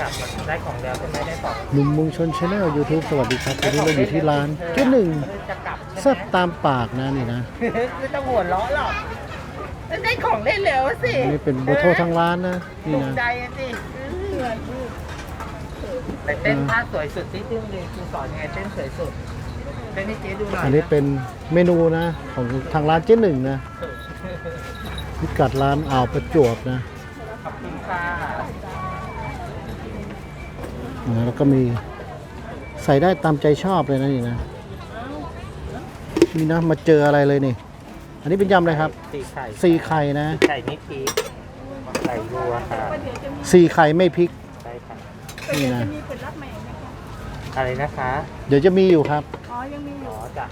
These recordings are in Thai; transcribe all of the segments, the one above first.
กลับได้ของแล้วใช่ไหมได้ของหนุ่มมุงชนชาแนลยูทูบสวัสดีครับวันนี้เราอยู่ที่ร้านเจ๊หนึ่งจะกลับใช่แซ่บไหมตามปากนะนี่นะไม่ต้องหัวเราะหรอกได้ของเล่นแล้วสิอันนี่เป็นโบโททั้งร้านนะนี่ถูกนะ ใจอะสิไปเต้นท่าสวยสุดที่ตึ้งเลยคุณสอนยังไงเต้นสวยสุดเต้นให้เจ๊ดูหน่อยอันนี้เป็นเมนูนะ ของทางร้านเจ๊หนึ่งนะพิกัดร้านอ่าวประจวบนะ ขอบคุณค่ะ นะ แล้วก็มีใส่ได้ตามใจชอบเลยนะนี่นะนี่นะมาเจออะไรเลยนี่ อันนี้เป็นยำอะไรครับสี่ไข่สี่ไข่นะไข่นิดพีไข่รัวค่ะสี่ไข่ไม่พริกใช่ค่ะนี่นะมีเปิดรับใหม่ไหมคะอะไรนะคะเดี๋ยวจะมีอยู่ครับอ๋อยังมีออ๋ยู่อจ้ะ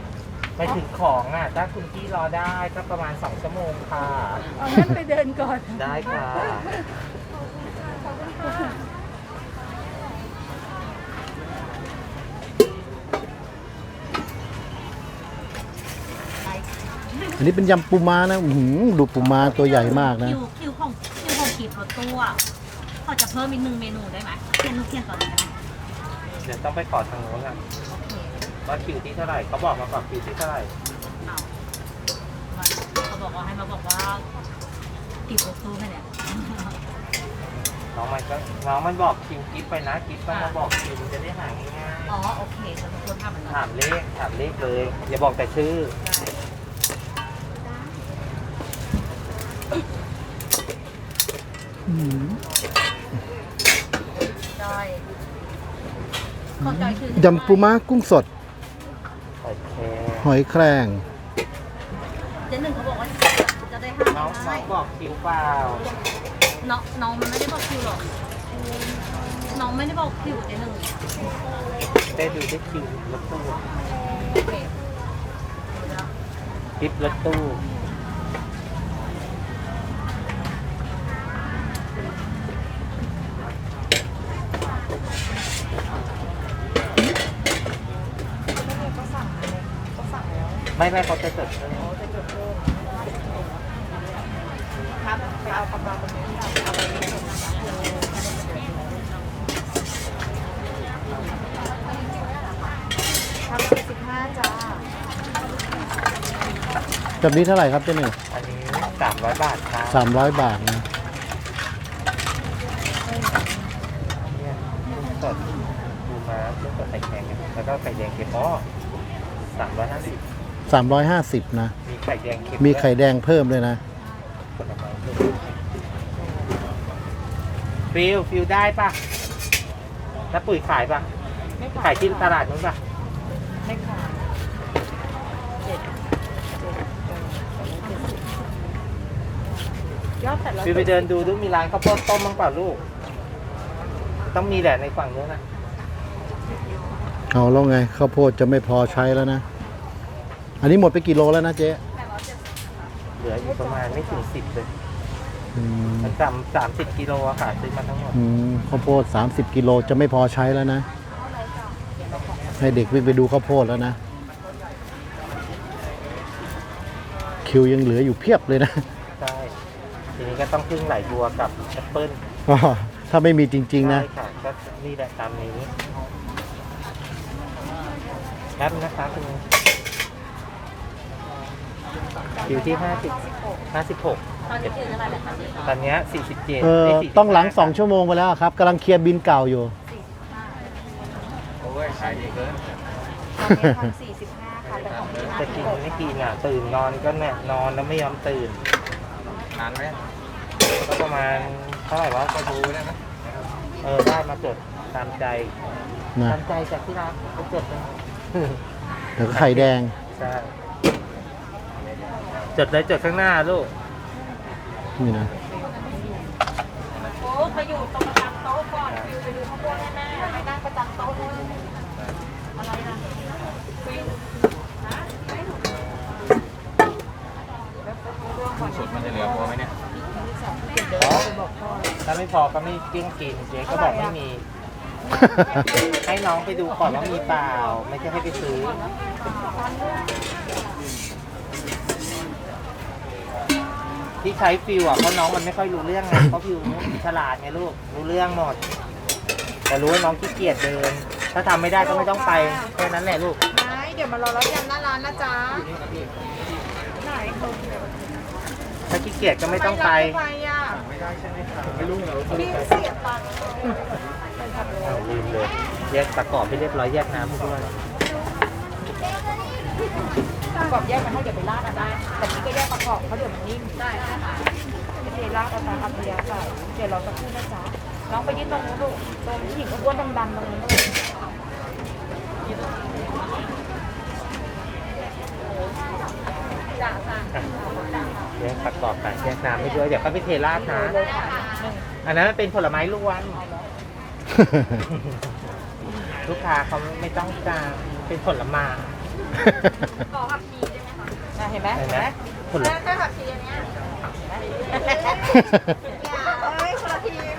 ไปถึงของอะถ้าคุณพี่รอได้ก็ประมาณ2ชั่วโมงค่ะอ๋องั้นไปเดินก่อนได้ค่ะอั นนี้เป็นยำปูม้านะอื้อหือดูปูม้าตัวใหญ่มากนะ คิวคิวของคิวของกีบรถตู้อะเขาจะเพิ่มอีกหนึ่งเมนูได้ไหมเขียนเขียนตอนนี้ได้ไหมเดี๋ยวต้องไปขอทางโน้นอะโอเคว่าคิวที่เท่าไหร่เขาบอกมาก่อนคิวที่เท่าไหร่เอามาเขาบอกว่าให้มาบอกว่ากีบรถตู้แค่เนี้ย น้องมันก็น้องมันบอกคิวกิฟไปนะกิฟต้องมาบอกคิวมันจะได้หาง่ายอ๋อโอเคฉันควรทำมันๆถามเลขถามเลขเลย อย่าบอกแต่ชื่อ จอยขอจอยคือยำปูม้ากุ้งสด โอเคหอยแครง เจ๊หนึ่งเขาบอกว่าจะได้น้ห้าองน้ได้องบอกคิวเปล่าน้องน้องมันไม่ได้บอกคิวหรอกน้องไม่ได้บอกคิวเจ๊หนึ่งได้ดูได้คิวรถตู้โอเคกิฟรถตู้ ไม่ไม่เขาจะจดเพิ่มทำเป็นสิบห้าจ้าแบบนี้เท่าไหร่ครับเจ๊หนึ่งอันนี้สามร้อยบาทครับสามร้อยบาทนะเนี่ยกุ้งสดปูม้ากุ้งสดไข่แข็งแล้วก็ไข่แดงเค็มอ๋อสามร้อยห้าสิบ สามร้อยห้าสิบนะ มีไข่แดงเค็มมีไข่แดงเพิ่มเลยนะ ผลไม้ด้วยฟิลฟิลได้ปะแล้วปุ๋ยขายปะขายที่ตลาดนู้นปะไม่ขายเจ็ดยอดแต่ละฟิลไปเดินดูดูมีร้านข้าวโพดต้มบ้างเปล่าลูก ต้องมีแหละในฝั่งนู้นนะเอาแล้วไงข้าวโพดจะไม่พอใช้แล้วนะ อันนี้หมดไปกี่โลแล้วนะเจ๊เหลืออยู่ประมาณไม่ถึงสิบเลยอืมมันสามสามสิบกิโลอะค่ะซื้อมาทั้งหมดอืมข้าวโพด 30 กิโลจะไม่พอใช้แล้วนะ ให้เด็กวิ่งไปดูข้าวโพดแล้วนะ คิวยังเหลืออยู่เพียบเลยนะ ใช่ทีนี้ก็ต้องพึ่งไหลบัวกับแอปเปิ้ลก็ถ้าไม่มีจริง ๆ นะ ใช่ค่ะก็นี่แหละตามนี้แอปนะคะคุณ อยู่ที่ห้าสิบห้าสิบหกตอนนี้คิวเท่าไหร่แล้วคะพี่ตอนเนี้สี่สิบเจ็ดเออต้องหลัง 2 ชั่วโมงไปแล้วครับกำลังเคลียร์บินเก่าอยู่ โอ้ยขายดีเกินตอนนี้พันสี่สิบห้าค่ะแต่ของพี่แต่กินไม่กินอะ ตื่นนอนก็เนี่ยนอนแล้วไม่ยอมตื่นนานไหมก็ประมาณเท่าไหร่วะก็ดูได้ไหมเออได้มาจดตามใจนะตามใจจากที่รักก็จดเลยแล้วก็ไข่แดง ใช่ จดเลยจดข้างหน้าลูก นี่นะโอ้ไปอยู่ตรงประจำโต๊ะก่อนฟิวไปดูข้าวโพดแน่ๆไม่นั่งประจำโต๊ะเลยอะไรนะฟิวนะไม่ถูกแล้วร่วมก่อนสุดมันจะเหลือพอไหมเนี่ยถ้าไม่พอก็ไม่เกี้ยงกินเจ๊ก็บอกไม่มี ให้น้องไปดูก่อนว่ามีเปล่า ไม่ใช่ให้ไปซื้อ ที่ใช้ฟิวอะเพราะน้องมันไม่ค่อยรู้เรื่องไงเพราะฟิวฉลาดไงลูกรู้เรื่องหมด แต่รู้ว่าน้องขี้เกียจเดิน ถ้าทำไม่ได้ก็ไม่ต้องไปแค่นั้นแหละลูกไม่เดี๋ยวมารอรับยำหน้าร้านนะจ๊ะไหนตรงถ้าขี้เกียจก็ไม่ต้องไปไปอะไม่ได้ใช่ไหมครับไม่รู้เหรอพี่เสียตังค์อ้าวลืมเลยแยกประกอบไปเรียบร้อยแยกน้ำให้ด้วย ประกอบแยกมันให้เดี๋ยวไปราดอะได้ แต่พี่ก็แยกประกอบเพราะเดี๋ยวมันนิ่มได้ค่ะไปเทราดเอาตามอัธยาศัยเดี๋ยวเราจะพูดนะจ๊ะน้องไปยืนตรงนู้นลูกตรงผู้หญิงอ้วนๆดำๆตรงนู้นลูกจ้าจ้าแยกประกอบกันแยกน้ำให้ด้วยเดี๋ยวก็ไปเทราดนะ เลยค่ะหนึ่งอันนั้นมันเป็นผลไม้รวมลูกค้าเขาไม่ต้องการเป็นผลไม้ ขอผักชีได้ไหมคะอะเห็นไหมเห็เห็นนไหไหมมผลแค่ผักชีอันเนี้ยเอ้ยคนละทีม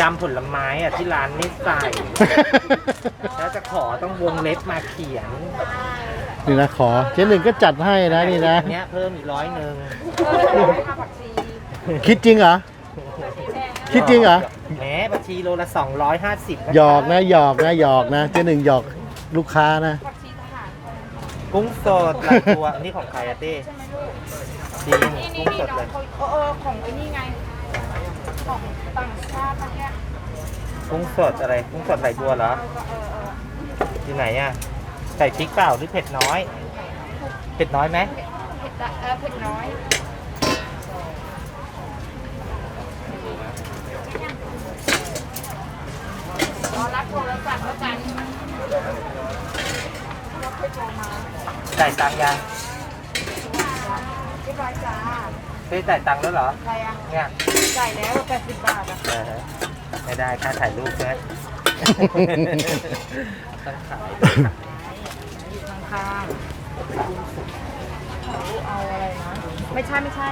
ยำผลไม้อะที่ร้านไม่ใส่ถ้าจะขอต้องวงเล็บมาเขียนนี่นะขอเจ๊หนึ่งก็จัดให้นะนี่นะ เนี้ยเพิ่มอีกร้อยหนึ่งเออเดี๋ยวให้มาผักชีคิดจริงเหรอ คิดจริงเหรอ แหมบัญชีโลละสองร้อยห้าสิบหยอกนะหยอกนะหยอกนะเจ๊หนึ่งหยอกลูกค้านะผักชีทหาร กุ้งสดหลายตัวอันนี้ของใครอะเต้ใช่ไหมลูกจริงนี่นี่กุ้งนี่สดน้อเลงย เขาเออเออของไอ้นี่ไง ของต่างชาติเมื่อกี้กุ้งสดอะไร กุ้งสดไหลบัวเหรอเออเออเออที่ไหนอะใส่พริกเปล่าหรือเผ็ดน้อย เผ็ดน้อยไหม เผ็ดละเออเผ็ดน้อยรอรับโทรศัพท์แล้วกัน จ่ายตังค์ยังเรียบร้อยจ้าเต้จ่ายตังค์แล้วเหรอใครอะเนี่ยจ่ายแล้ว80บาทอะเออไม่ได้ค่าถ่ายรูปนะต้องขายอยู่ข้างๆเขาเอาอะไรนะ ไม่ใช่ไม่ใช่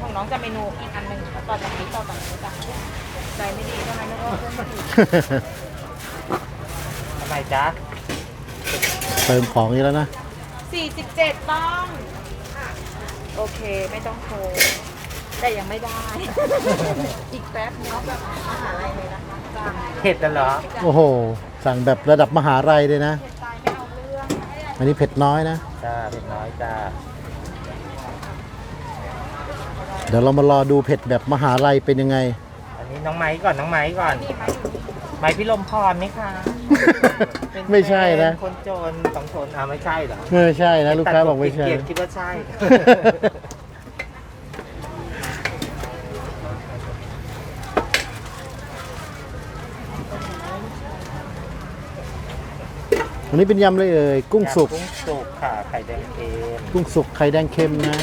ของน้องจะเมนูอีกอันหนึ่งต่อจากนี้ต่อจากนี้จ้ะใจไม่ดีใช่ไหมแล้วก็เพื่อนไม่ดีทำไมจ๊ะ เติมของนี้แล้วนะ 47 ต้อง โอเคไม่ต้องโทร แต่ยังไม่ได้ อีกแป๊บน้องแบบมหาลัยเลยนะคะจ้าเผ็ดน่ะเหรอ โอ้โห สั่งแบบระดับมหาลัยเลยนะ เผ็ดตายไม่เอาเรื่องอันนี้เผ็ดน้อยนะ จ้าเผ็ดน้อยจ้า เดี๋ยวเรามารอดูเผ็ดแบบมหาลัยเป็นยังไง อันนี้น้องไม้ก่อนน้องไม้ก่อน นี่ไหมไม้พี่ลมพรไหมคะเป็น ไม่ใช่นะแฟคนจนสองคนอ่าไม่ใช่เหรอไม่ใช่นะ ลูกค้าบอกไม่ใช่ เกียรติคิดว่าใช่อันนี้เป็นยำเลยเอ่ยกุ้งสุก กุ้งสุกค่ะไข่แดงเค็มกุ้งสุกไข่แดงเค็มนะ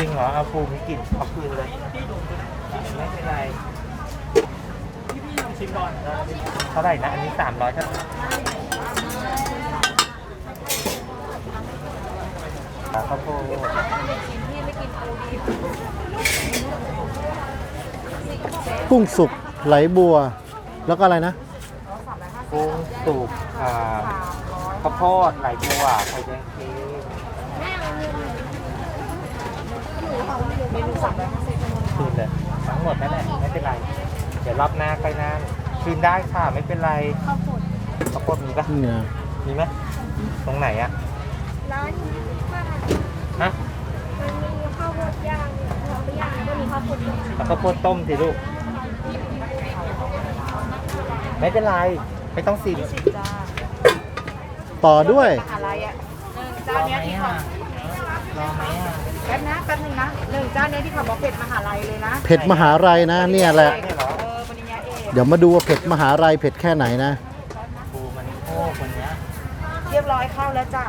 ริงเหรอเอาปูมีกลิ่นเอาคืนเลยไม่เป็นไรเท่าไหร่นะ อันนี้สามร้อยเท่าไหร่ขาข้าวโพดชิมที่ไม่กินปูดีกุ้งสุกไหลบัว แล้วก็อะไรนะ กุ้งสุกอ่าข้าวโพดไหลบัวไข่แดงเค็ม เมนูสามร้อยห้าสิบคืนเลยทั้งหมดนั่นแหละไม่เป็นไร เดี๋ยวรอบหน้าค่อยนั่นคืนได้ค่ะไม่เป็นไรข้าวโพดข้าวโพดมีปะนี่นะมีไหมตรงไหนอะร้านนี้ว่าฮะมันมีข้าวโพดย่างเอาไปย่างแล้วก็มีข้าวโพดต้มเอาข้าวโพดต้มสิลูก ไม่เป็นไรไม่ต้องสิบสิบจ้าต่อด้วยมหาลัยอะหนึ่งเจ้าเนี้ยที่เขารอไหมอะแป๊บนะแป๊บหนึงนะหนึ่งเจ้าเนี้ยที่เขาบอกเผ็ดมหาลัยเลยนะเผ็ดมหาลัยนะเนี่ยแหละ เนี่ยเหรอเออปริญญาเอกเดี๋ยวมาดูว่าเผ็ดมหาลัยเผ็ดแค่ไหนนะ ปูมันโอ้คนเนี้ยเรียบร้อยเข้าแล้วจ้ะ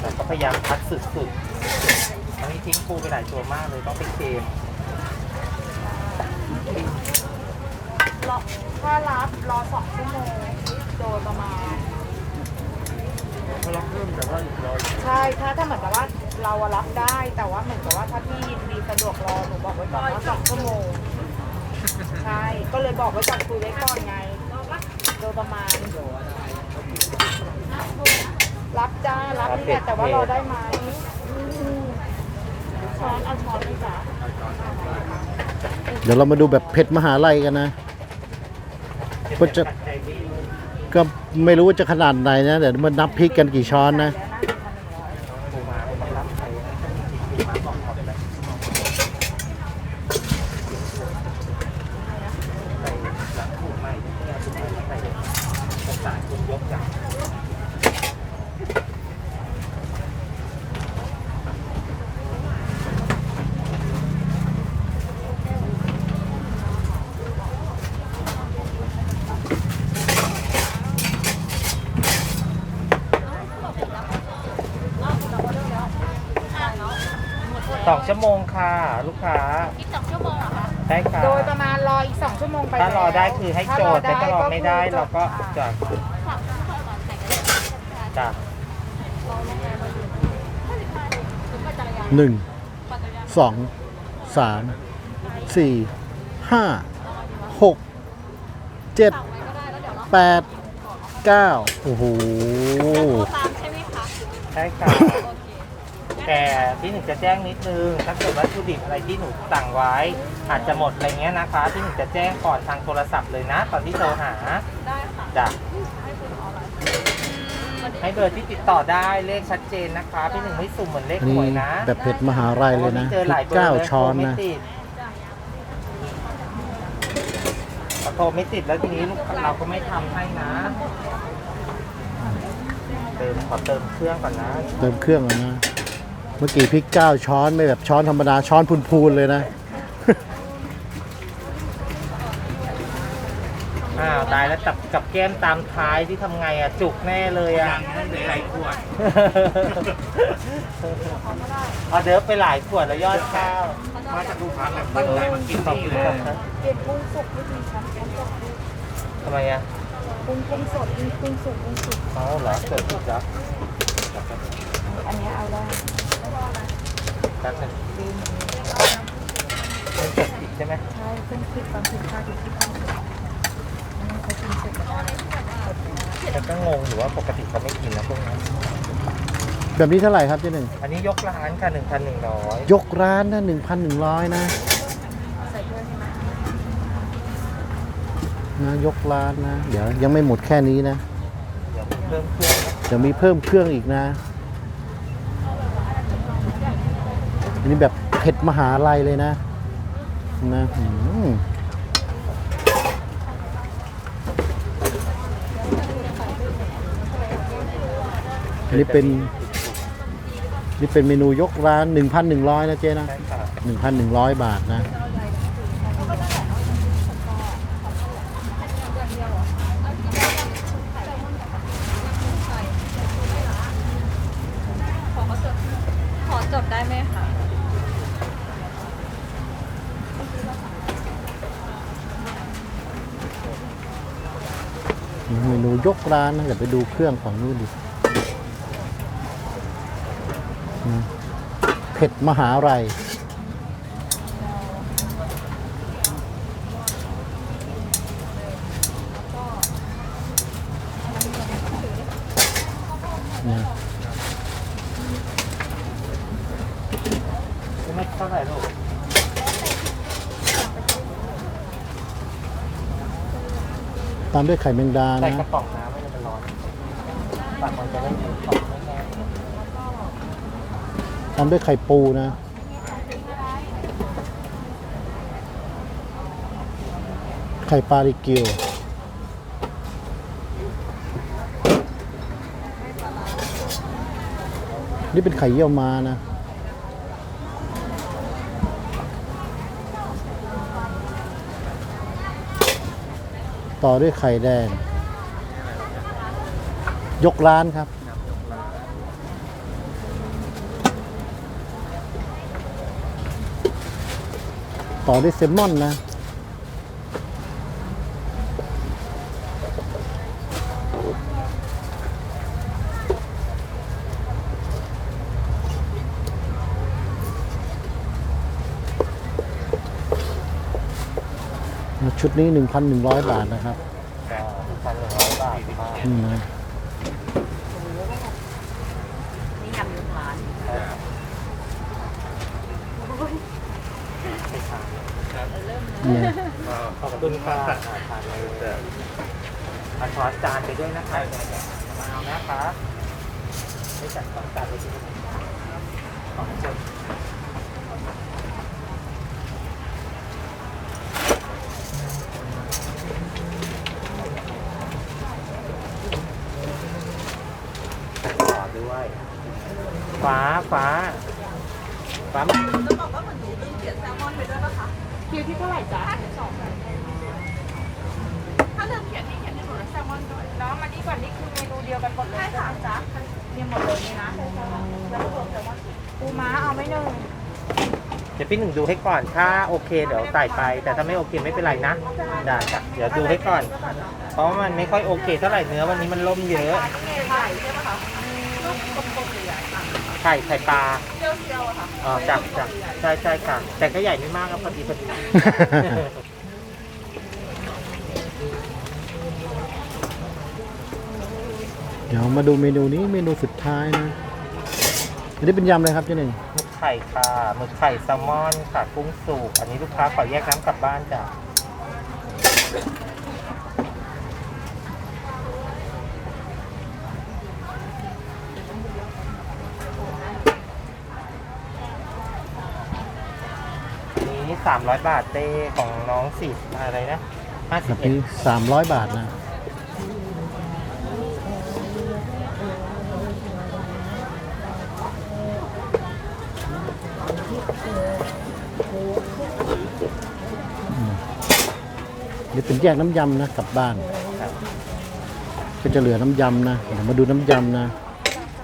แต่ก็พยายามคัดสุดๆอันนี้ทิ้งปูไปหลายตัวมากเลยต้องไปเค็มรอถ้ารับรอสองชั่วโมงโดยประมาณ เขาล็อกเพิ่มแต่ว่าอีกร้อยใช่ถ้าถ้าเหมือนกับว่าเราอะรับได้ แต่ว่าเหมือนกับว่าถ้าพี่ยินดีสะดวกรอหนูบอกไว้ก่อนว่าสองชั่วโมงเลยบอกไว้ก่อนคุยไว้ก่อนไงโดยประมาณ รับจ้ารับนี่แหละแต่ว่ารอได้ไหมอืมช้อนเอาช้อนเลยจ้ะเดี๋ยวเรามาดูแบบเผ็ดมหาลัยกันนะก็จะ ก็ไม่รู้ว่าจะขนาดไหนนะเดี๋ยวมานับพริกกันกี่ช้อนนะ ปูม้าไม่ต้องรับใครนะปูม้าบอกขอไปเลยใส่หลังถูกไหมเนี่ยถูกไหมใส่ภาษาคุณยกจาก สอง ชั่วโมงค่ะ ลูกค้าอีกสองชั่วโมงเหรอคะ ได้ค่ะ โดยประมาณรออีกสองชั่วโมงไปถ้ารอได้คือให้โจทย์แต่ถ้ารอไม่ได้คือเราก็จบจะสามชั่วโมงก่อนแต่งกันเลยจะหนึ่งสองสามสี่ห้าหกเจ็ดแปดเก้าโอ้โหตามใช่ไหมคะใช่ค่ะ แต่ที่หนูจะแจ้งนิดนึง ถ้าเกิดวัตถุดิบอะไรที่หนูสั่งไว้ อาจจะหมดอะไรเงี้ยนะคะที่หนูจะแจ้งก่อนทางโทรศัพท์เลยนะ ตอนที่โทรหาได้ค่ะ จ้ะให้เบอร์ที่ติดต่อได้เลขชัดเจนนะคะ พี่หนึ่งไม่สุ่มเหมือนเลขอันหนี้วยนะแบบเผ็ดมหาลัยเลยนะพพราะว่าเจอหริลากยเบอร์เก้าเลยช้อนโทรไม่นะติดพอโทรไม่ติดแล้วทีนี้ลูกเราก็ไม่ทำให้นะ เติมขอเติมเครื่องก่อนนะ เติมเครื่องแล้วนะเมื่อกี้พริกเก้าช้อนไม่แบบช้อนธรรมดาช้อนพูนๆเลยนะ อ้าวตายแล้วจับกับแก้มตามท้ายที่ทำไงอะ จุกแน่เลยอะ นั่นเหลือหลายขวด ออเดิร์ฟไปหลายขวดแล้วยอดข้าวมาจากลูกค้าแบบตั้งใจมากินขอบนี่คุณเลยครับเปลี่ยนกุ้งสุกวิธีชั้นกุ้งสดทำไมอะกุ้งกุ้งสดกุ้งกุ้งสุกกุ้งสุกอ๋อเหรอเกิดผิดแล้วอันนี้เอาได้ แป๊บนึงมันเกิดผิดใช่ไหมใช่เพิ่มพริกความผิดพลาดอยู่ที่ข้างอันนี้เขากินเสร็จแล้วแล้วก็งงอยู่ว่าปกติเขาไม่กินนะพวกนั้นแบบนี้เท่าไหร่ครับเจ๊หนึ่ง อันนี้ยกร้านค่ะหนึ่งพันหนึ่งร้อยยกร้านนะหนึ่งพันหนึ่งร้อยนะใส่ถ้วยใช่ไหมนะยกร้านนะ เดี๋ยวยังไม่หมดแค่นี้นะ เดี๋ยวเพิ่มเครื่องนะ เดี๋ยวมีเพิ่มเครื่องอีกนะ อันนี้แบบเผ็ดมหาลัยเลยนะนะอันนี้เป็น นี่เป็นเมนูยกร้าน 1,100 นะเจ๊นะใช่ค่ะ1,100 บาทนะ ขอจดได้ไหมคะ เม นูยกร้านนะเดี๋ยวไปดูเครื่องของนู่นดิเผ็ดมหาลัยนะ ไม่เท่าไหร่ลูก ตามด้วยไข่แมงดาใส่นะกระป๋องน้ำไม่ได้มันร้อนปากมันจะได้อยู่กล่องไม่แห้งตามด้วยไข่ปูนะ ไข่ปลาริกิวนี่เป็นไข่เยี่ยวม้านะ ต่อด้วยไข่แดง ยกร้านครับ ต่อด้วยเซลมอนนะ ชุดนี้ 1,100 บาทนะครับก็พันหนึ่งร้อยบาทค่ะนี่นะนี่ยำลูกหลานเนี่ยขอบคุณค่ะทานเลยเอาช้อนจานไปด้วยนะคะมาเอานะคะไม่จัดสองจานเลยทีเดียวขอบคุณต่อด้วย ฟ้า ฟ้าฟ้าคิวที่เท่าไหร่จ๊ะถ้าเริ่มเขียนที่เขียนที่หนูแซลมอนด้วยน้องมานี่ก่อนนี่คือเมนูเดียวกันหมดเลยใช่ค่ะจ๊ะเนี่ยหมดเลยนี่นะแล้วก็รวมแซลมอนปูม้าเอาไหม่หนึ่งเดี๋ยวพี่หนึ่งดูให้ก่อน ถ้าโอเคเดี๋ยวใส่ไป แต่ถ้าไม่โอเคไม่เป็นไรนะ ได้จ้ะเดี๋ยวดูให้ก่อน เพราะว่ามันไม่ค่อยโอเคเท่าไหร่เนื้อวันนี้มันล่มเยอะไข่ใช่ไหมคะ ไข่ไข่ปลาเจียวเจียวอะค่ะอ๋อจับจับใช่ใช่ค่ะ แต่ก็ใหญ่ไม่มากครับพอดีพอดีเดี๋ยวมาดูเมนูนี้เมนูสุดท้ายนะ อันนี้เป็นยำเลยครับเจ๊หนึ่งหมึกไข่ค่ะหมึกไข่แซลมอนค่ะกุ้งสุกอันนี้ลูกค้าขอแยกน้ำกลับบ้านจ้ะ นี้สามร้อยบาทเต้ของน้องสิบอะไรนะห้าแบสิบบเอ็ดนี้สามร้อยบาทนะนี่เป็นแยกน้ำยำนะกลับบ้านก็จะเหลือน้ำยำนะเดี๋ยวมาดูน้ำยำนะ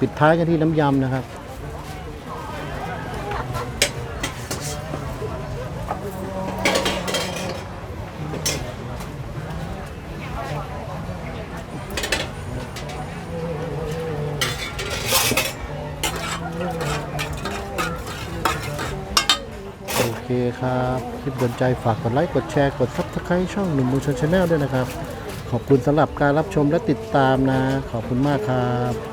ปิดท้ายกันที่น้ำยำนะครับ โอ คครับ คลิปโดนใจฝากกดไลค์กดแชร์กด subscribe ช่องหนุ่มมูชนชาแนลด้วยนะครับ ขอบคุณสำหรับการรับชมและติดตามนะ ขอบคุณมากครับ